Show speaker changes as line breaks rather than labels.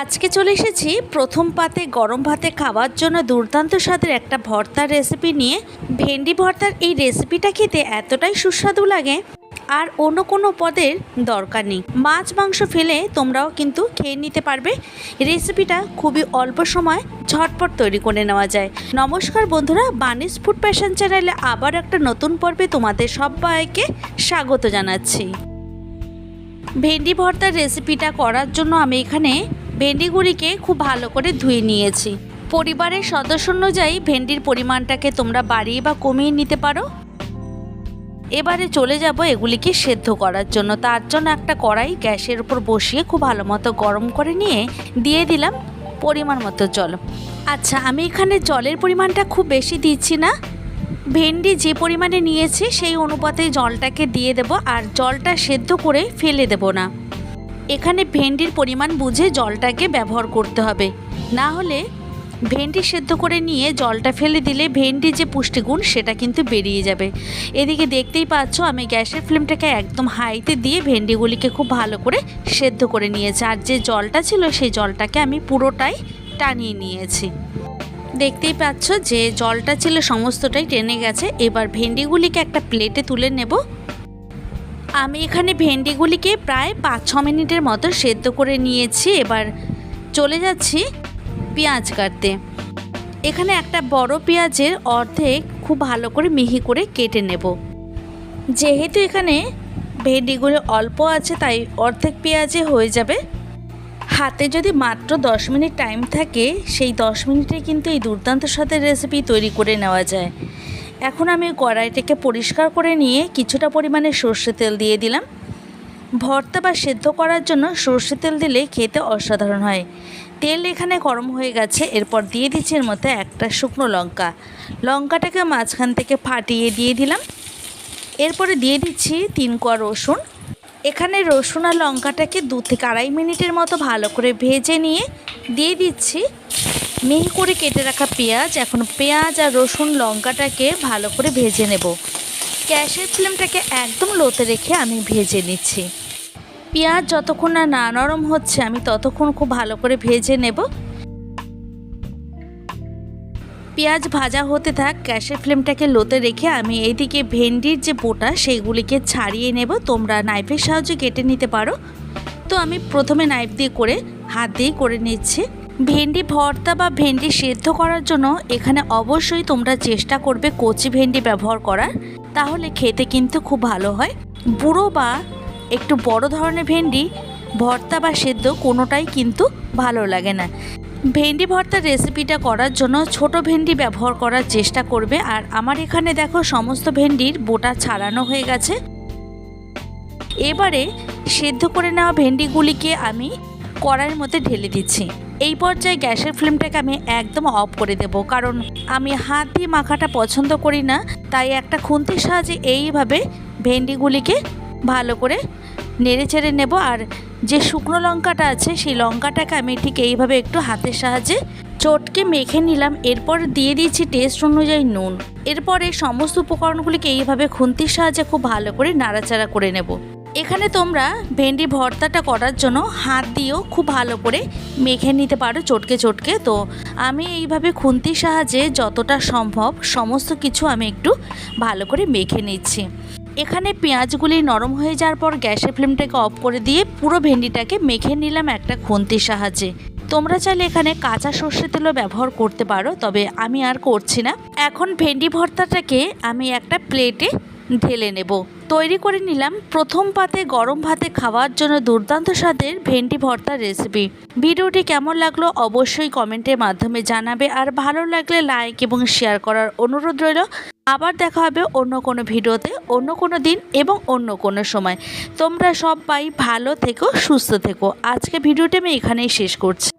আজকে চলে এসেছি প্রথম পাতে গরম ভাতে খাওয়ার জন্য দুর্দান্ত স্বাদের একটা ভর্তার রেসিপি নিয়ে। ভেন্ডি ভর্তার এই রেসিপিটা খেতে এতটাই সুস্বাদু লাগে। আর অন্য কোনো পদের দরকার নেই। মাছ, মাংস ফেলে তোমরাও কিন্তু খেয়ে নিতে পারবে। রেসিপিটা খুবই অল্প সময় ঝটপট তৈরি করে নেওয়া যায়। নমস্কার বন্ধুরা, বানিস ফুড প্যাশন চ্যানেলে আবার একটা নতুন পর্বে তোমাদের সবাইকে স্বাগত জানাচ্ছি। ভেন্ডি ভর্তার রেসিপিটা করার জন্য আমি এখানে ভেন্ডিগুলিকে খুব ভালো করে ধুয়ে নিয়েছি। পরিবারের সদস্য অনুযায়ী ভেন্ডির পরিমাণটাকে তোমরা বাড়িয়ে বা কমিয়ে নিতে পারো। এবারে চলে যাব এগুলিকে সেদ্ধ করার জন্য। তার জন্য একটা কড়াই গ্যাসের উপর বসিয়ে খুব ভালো মতো গরম করে নিয়ে দিয়ে দিলাম পরিমাণ মতো জল। আচ্ছা আমি এখানে জলের পরিমাণটা খুব বেশি দিচ্ছি না। ভেন্ডি যে পরিমাণে নিয়েছি সেই অনুপাতে জলটাকে দিয়ে দেব আর জলটা সেদ্ধ করে ফেলে দেব না। এখানে ভেন্ডির পরিমাণ বুঝে জলটাকে ব্যবহার করতে হবে। না হলে ভেন্ডি সেদ্ধ করে নিয়ে জলটা ফেলে দিলে ভেন্ডি যে পুষ্টিগুণ, সেটা কিন্তু বেরিয়ে যাবে। এদিকে দেখতেই পাচ্ছ, আমি গ্যাসের ফ্লেমটাকে একদম হাইতে দিয়ে ভেন্ডিগুলিকে খুব ভালো করে সেদ্ধ করে নিয়েছি। আর যে জলটা ছিল, সেই জলটাকে আমি পুরোটাই টানিয়ে নিয়েছি। দেখতেই পাচ্ছ যে জলটা ছিল সমস্তটাই টেনে গেছে। এবার ভেন্ডিগুলিকে একটা প্লেটে তুলে নেব। আমি এখানে ভেন্ডিগুলিকে প্রায় পাঁচ, ছ মিনিটের মতো সেদ্ধ করে নিয়েছি। এবার চলে যাচ্ছি পেঁয়াজ কাটতে। এখানে একটা বড় পেঁয়াজের অর্ধেক খুব ভালো করে মিহি করে কেটে নেব। যেহেতু এখানে ভেন্ডিগুলো অল্প আছে, তাই অর্ধেক পেঁয়াজে হয়ে যাবে। হাতে যদি মাত্র দশ মিনিট টাইম থাকে, সেই দশ মিনিটে কিন্তু এই দুর্দান্ত স্বাদের রেসিপি তৈরি করে নেওয়া যায়। এখন আমি কড়াইটাকে পরিষ্কার করে নিয়ে কিছুটা পরিমাণে সর্ষে তেল দিয়ে দিলাম। ভর্তা বা সেদ্ধ করার জন্য সর্ষে তেল দিলে খেতে অসাধারণ হয়। তেল এখানে গরম হয়ে গেছে, এরপর দিয়ে দিচ্ছি এর মধ্যে একটা শুকনো লঙ্কা। লঙ্কাটাকে মাঝখান থেকে ফাটিয়ে দিয়ে দিলাম। এরপরে দিয়ে দিচ্ছি তিন কোয়া রসুন। এখানে রসুন আর লঙ্কাটাকে দু থেকে আড়াই মিনিটের মতো ভালো করে ভেজে নিয়ে দিয়ে দিচ্ছি মিহি করে কেটে রাখা পেঁয়াজ, এখন পেঁয়াজ আর রসুন, লঙ্কাটাকে ভালো করে ভেজে নেব। গ্যাসের ফ্লেমটাকে একদম লোতে রেখে আমি ভেজে নিচ্ছি। পেঁয়াজ যতক্ষণ না না নরম হচ্ছে, আমি ততক্ষণ খুব ভালো করে ভেজে নেব। পেঁয়াজ ভাজা হতে থাক, গ্যাসের ফ্লেমটাকে লোতে রেখে আমি এইদিকে ভেন্ডির যে বোটা, সেইগুলিকে ছাড়িয়ে নেব। তোমরা নাইফের সাহায্যে কেটে নিতে পারো। তো আমি প্রথমে নাইফ দিয়ে করে, হাত দিয়ে করে নিচ্ছি। ভেন্ডি ভর্তা বা ভেন্ডি সেদ্ধ করার জন্য এখানে অবশ্যই তোমরা চেষ্টা করবে কচি ভেন্ডি ব্যবহার করার। তাহলে খেতে কিন্তু খুব ভালো হয়। বুড়ো বা একটু বড় ধরনের ভেন্ডি ভর্তা বা সেদ্ধ কোনোটাই কিন্তু ভালো লাগে না। ভেন্ডি ভর্তার রেসিপিটা করার জন্য ছোট ভেন্ডি ব্যবহার করার চেষ্টা করবে। আর আমার এখানে দেখো সমস্ত ভেন্ডির বোটা ছাড়ানো হয়ে গেছে। এবারে সেদ্ধ করে নেওয়া ভেন্ডিগুলিকে আমি কড়াইয়ের মধ্যে ঢেলে দিচ্ছি। এই পর্যায়ে গ্যাসের ফ্লেমটাকে আমি একদম অফ করে দেব। কারণ আমি হাত দিয়ে মাখাটা পছন্দ করি না, তাই একটা খুন্তির সাহায্যে এইভাবে ভেন্ডিগুলিকে ভালো করে নেড়ে চেড়ে নেব। আর যে শুকনো লঙ্কাটা আছে, সেই লঙ্কাটাকে আমি ঠিক এইভাবে একটু হাতের সাহায্যে চটকে মেখে নিলাম। এরপর দিয়ে দিয়েছি টেস্ট অনুযায়ী নুন। এরপরে সমস্ত উপকরণগুলিকে এইভাবে খুন্তির সাহায্যে খুব ভালো করে নাড়াচাড়া করে নেব। এখানে তোমরা ভেন্ডি ভর্তাটা করার জন্য হাত দিয়েও খুব ভালো করে মেখে নিতে পারো চটকে চটকে। তো আমি এইভাবে খুন্তির সাহায্যে যতটা সম্ভব সমস্ত কিছু আমি একটু ভালো করে মেখে নিচ্ছি। এখানে পেঁয়াজগুলি নরম হয়ে যাওয়ার পর গ্যাসের ফ্লেমটাকে অফ করে দিয়ে পুরো ভেন্ডিটাকে মেখে নিলাম একটা খুন্তির সাহায্যে। তোমরা চাইলে এখানে কাঁচা সর্ষে তেলও ব্যবহার করতে পারো, তবে আমি আর করছি না। এখন ভেন্ডি ভর্তাটাকে আমি একটা প্লেটে ঢেলে নেব। তৈরি করে নিলাম প্রথম পাতে গরম ভাতে খাওয়ার জন্য দুর্দান্ত স্বাদের ভেন্ডি ভর্তার রেসিপি ভিডিওটি কেমন লাগল অবশ্যই কমেন্টের মাধ্যমে জানাবে আর ভালো লাগলে লাইক এবং শেয়ার করার অনুরোধ রইল। আবার দেখা হবে অন্য কোনো ভিডিওতে অন্য কোনো দিন এবং অন্য কোনো সময়। তোমরা সবাই ভালো থেকো, সুস্থ থেকো। আজকে ভিডিওটি আমি এখানেই শেষ করছি।